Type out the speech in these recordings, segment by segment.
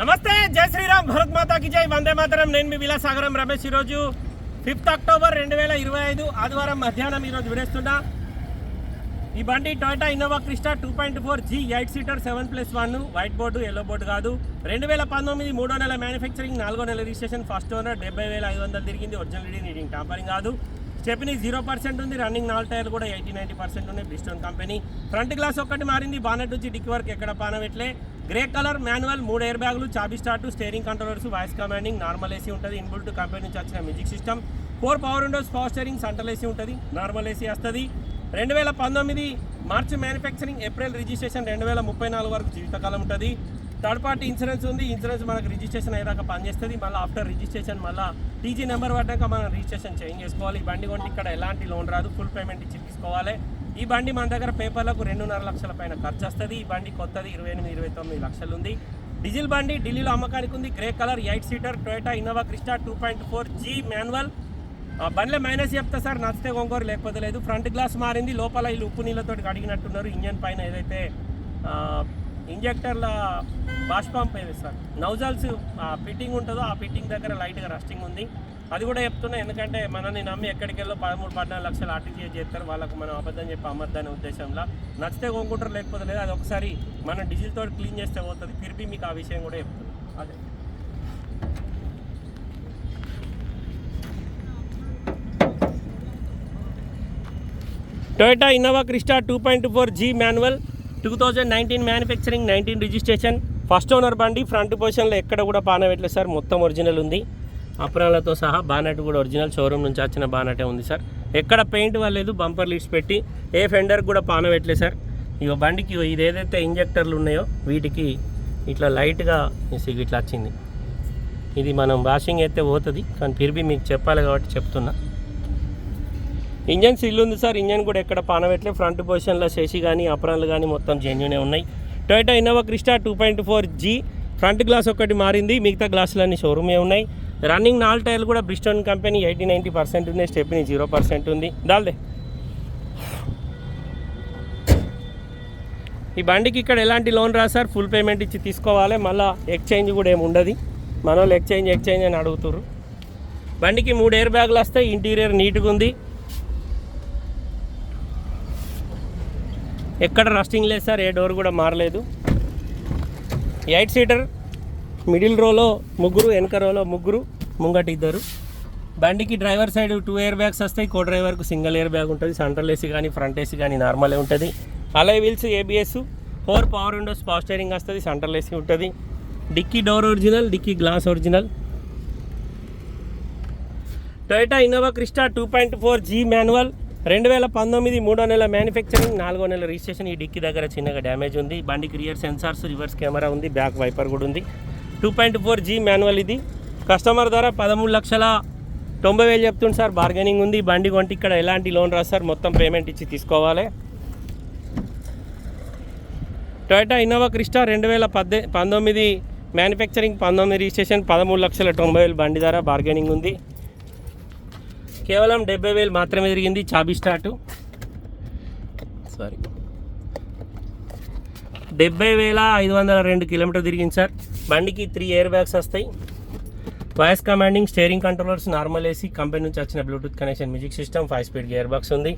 నమస్తే జై శ్రీరామ్ భరత్ మాతాకి జై. వందే మాతరం. నేను మీ విలాసాగరం రమేష్ ఈరోజు ఫిఫ్త్ అక్టోబర్ రెండు వేల ఇరవై ఐదు ఆదివారం మధ్యాహ్నం ఈరోజు వినేస్తున్నా. ఈ బండి Toyota Innova Crysta two point four G eight seater seven plus one. White board yellow board కాదు. రెండు వేల పంతొమ్మిది మూడో నెల మ్యానుఫ్యాక్చరింగ్ నాలుగో నెల రిజిస్ట్రేషన్ ఫస్ట్ ఓనర్ డెబ్బై వేల ఐదు వందలు తిరిగింది. ఒరిజినల్ రీడింగ్ రీడింగ్ టాంపరింగ్ కాదు. స్టెప్ని జీరో పర్సెంట్ ఉంది. రన్నింగ్ నాలుగు టైర్లు కూడా ఎయిటీ నైంటీ పర్సెంట్ ఉన్నాయి. బ్రిస్టోన్ కంపెనీ ఫ్రంట్ గ్లాస్ ఒక్కటి మారింది. బానెట్ నుంచి డిక్ వరకు ఎక్కడ పానవెట్లే గ్రే కలర్ మాన్యువల్ మూడు ఎయిర్ బ్యాగులు చాబీ start steering controllers voice commanding normal AC ఉంటుంది. ఇన్బుల్ట్ కంపెనీ నుంచి వచ్చిన music system four power windows power steering central AC ఉంటుంది. నార్మల్ ఏసీ వస్తుంది. రెండు వేల పంతొమ్మిది మార్చి మ్యానుఫ్యాక్చరింగ్ ఏప్రిల్ రిజిస్ట్రేషన్ రెండు వేల ముప్పై నాలుగు వరకు జీవితకాలం ఉంటుంది. థర్డ్ పార్టీ ఇన్సూరెన్స్ ఉంది. ఇన్సూరెన్స్ మనకు రిజిస్ట్రేషన్ అయ్యాక పనిచేస్తుంది. మళ్ళీ ఆఫ్టర్ రిజిస్ట్రేషన్ మళ్ళీ టీజీ నెంబర్ పడ్డాక మనం రిజిస్ట్రేషన్ చేంజ్ చేసుకోవాలి. ఈ బండి కొంటే ఇక్కడ ఎలాంటి లోన్ రాదు. ఫుల్ పేమెంట్ ఇచ్చి తీసుకోవాలి. ఈ బండి మన దగ్గర పేపర్లకు రెండున్నర లక్షల పైన ఖర్చు వస్తుంది ఈ బండి కొత్తది ఇరవై ఎనిమిది ఇరవై తొమ్మిది లక్షలు ఉంది డీజిల్ బండి ఢిల్లీలో అమ్మకానికి ఉంది. Grey colour eight seater Toyota Innova Crysta two point four G manual. బండ్లే minus చెప్తా సార్. నచ్చితే కొంగోరు లేకపోతే లేదు. ఫ్రంట్ గ్లాస్ మారింది. లోపల వీళ్ళు ఉప్పు నీళ్ళతో కడిగినట్టున్నారు. ఇంజన్ పైన ఏదైతే ఇంజెక్టర్ల బాష్పం ఏది సార్. నౌజల్స్ ఫిట్టింగ్ ఉంటుందో ఆ ఫిట్టింగ్ దగ్గర లైట్గా రస్టింగ్ ఉంది. అది కూడా చెప్తున్నా ఎందుకంటే మనల్ని నమ్మి ఎక్కడికి వెళ్ళో పదమూడు పద్నాలుగు లక్షలు ఆర్టీజీఎస్ చేస్తారు. వాళ్ళకు మనం అబద్ధం చెప్పి అమ్మద్దనే ఉద్దేశంలో. నచ్చితే కొనుక్కుంటారు లేకపోతే లేదు అది ఒకసారి మనం డిజిల్తో తోటి క్లీన్ చేస్తే పోతుంది. తిరిగి మీకు ఆ విషయం కూడా చెప్తున్నాం. అదే. Toyota Innova Crysta two point four G manual. Two thousand nineteen manufacturing nineteen registration first owner బండి ఫ్రంట్ పొజిషన్లో ఎక్కడ కూడా బానవెట్లేదు సార్. మొత్తం ఒరిజినల్ ఉంది. అప్రాలతో సహా బానెట్ కూడా ఒరిజినల్ షోరూమ్ నుంచి వచ్చిన బానటే ఉంది సార్. ఎక్కడ పెయింట్ వాళ్ళలేదు బంపర్ లీడ్స్ పెట్టి ఏ ఫెండర్ కూడా పానవెట్లేదు సార్. ఇక బండికి ఇదేదైతే ఇంజెక్టర్లు ఉన్నాయో వీటికి ఇట్లా లైట్గా ఇట్లా వచ్చింది. ఇది మనం వాషింగ్ అయితే పోతుంది కానీ తిరిగి మీకు చెప్పాలి కాబట్టి చెప్తున్నా. ఇంజన్ సిల్ ఉంది సార్. ఇంజన్ కూడా ఎక్కడ పానబెట్టలే ఫ్రంట్ పొజిషన్లో శశి కానీ అప్రాన్లు కానీ మొత్తం జెన్యునే ఉన్నాయి. Toyota Innova Crysta two point four G front glass ఒకటి మారింది. మిగతా గ్లాసులన్నీ షోరూమే ఉన్నాయి. రన్నింగ్ నాలుగు టైర్లు కూడా Bridgestone company eighty ninety percent ఉంది స్టెప్ని జీరో పర్సెంట్ ఉంది. దాల్దే. ఈ బండికి ఇక్కడ ఎలాంటి లోన్ రా సార్. ఫుల్ పేమెంట్ ఇచ్చి తీసుకోవాలి. మళ్ళీ ఎక్స్చేంజ్ కూడా ఏమి ఉండదు. మన వాళ్ళు ఎక్స్చేంజ్ ఎక్స్చేంజ్ అని అడుగుతారు బండికి మూడు ఎయిర్ బ్యాగులు వస్తాయి. ఇంటీరియర్ నీట్గా ఉంది. ఎక్కడ రస్టింగ్ లేదు సార్ ఏ డోర్ కూడా మారలేదు. ఎయిట్ సీటర్ మిడిల్ రోలో ముగ్గురు వెనక రోలో ముగ్గురు ముంగట ఇద్దరు. బండికి driver side two air bags వస్తాయి కో డ్రైవర్కు సింగిల్ ఇయర్ బ్యాగ్ ఉంటుంది సెంట్రల్ ఏసీ కానీ ఫ్రంట్ ఏసీ కానీ నార్మలే ఉంటుంది. Alloy wheels ABS four power windows power steering వస్తుంది సెంట్రల్ ఏసీ ఉంటుంది. Dickey door original dickey glass original. Toyota Innova Crysta two point four G manual. రెండు వేల పంతొమ్మిది మూడో నెల మ్యానుఫ్యాక్చరింగ్ నాలుగో నెల రిజిస్ట్రేషన్. ఈ డిక్కి దగ్గర చిన్నగా డ్యామేజ్ ఉంది. బండికి రియర్ సెన్సార్స్ రివర్స్ కెమెరా ఉంది. బ్యాక్ వైపర్ కూడా ఉంది. Two point four G manual ఇది. కస్టమర్ ద్వారా పదమూడు లక్షల తొంభై వేలు చెప్తుంది సార్. బార్గెనింగ్ ఉంది. బండి కొంటే ఇక్కడ ఎలాంటి లోన్ రాదు సార్. మొత్తం పేమెంట్ ఇచ్చి తీసుకోవాలి. టొయోటా ఇన్నోవా క్రిస్టా రెండు వేల పద్దె పంతొమ్మిది మ్యానుఫ్యాక్చరింగ్ పంతొమ్మిది రిజిస్ట్రేషన్ పదమూడు లక్షల తొంభై వేలు బండి ధర బార్గెనింగ్ ఉంది. కేవలం డెబ్బై వేలు మాత్రమే తిరిగింది చాబీ స్టార్ట్. సారీ డెబ్బై వేల ఐదు వందల రెండు కిలోమీటర్ తిరిగింది సార్. బండికి త్రీ ఎయిర్ బ్యాగ్స్ వస్తాయి. Voice commanding steering controllers normal AC company నుంచి వచ్చిన Bluetooth connection music system five speed gear box ఉంది.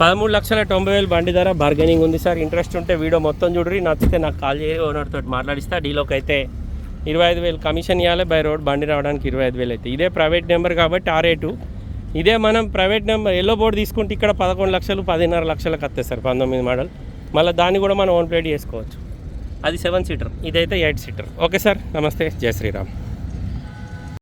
పదమూడు లక్షల తొంభై వేలు బండి ధర బార్గెనింగ్ ఉంది సార్. ఇంట్రెస్ట్ ఉంటే వీడియో మొత్తం చూడరి నచ్చితే నాకు కాల్ చేయ ఓనర్తో మాట్లాడిస్తా. డీలోకి అయితే ఇరవై ఐదు వేలు కమిషన్ ఇవ్వాలి బై రోడ్ బండి రావడానికి ఇరవై ఐదు వేలు అయితే. ఇదే ప్రైవేట్ నెంబర్ కాబట్టి ఆ రేటు ఇదే మనం ప్రైవేట్ నెంబర్ ఎల్లో బోర్డు తీసుకుంటే ఇక్కడ పదకొండు లక్షలు పదిన్నర లక్షలకు వస్తాయి సార్ పంతొమ్మిది మోడల్. మళ్ళీ దాన్ని కూడా మనం ఓన్ ప్లేట్ చేసుకోవచ్చు. అది సెవెన్ సీటర్ ఇదైతే ఎయిట్ సీటర్ ఓకే సార్ నమస్తే. జై శ్రీరామ్.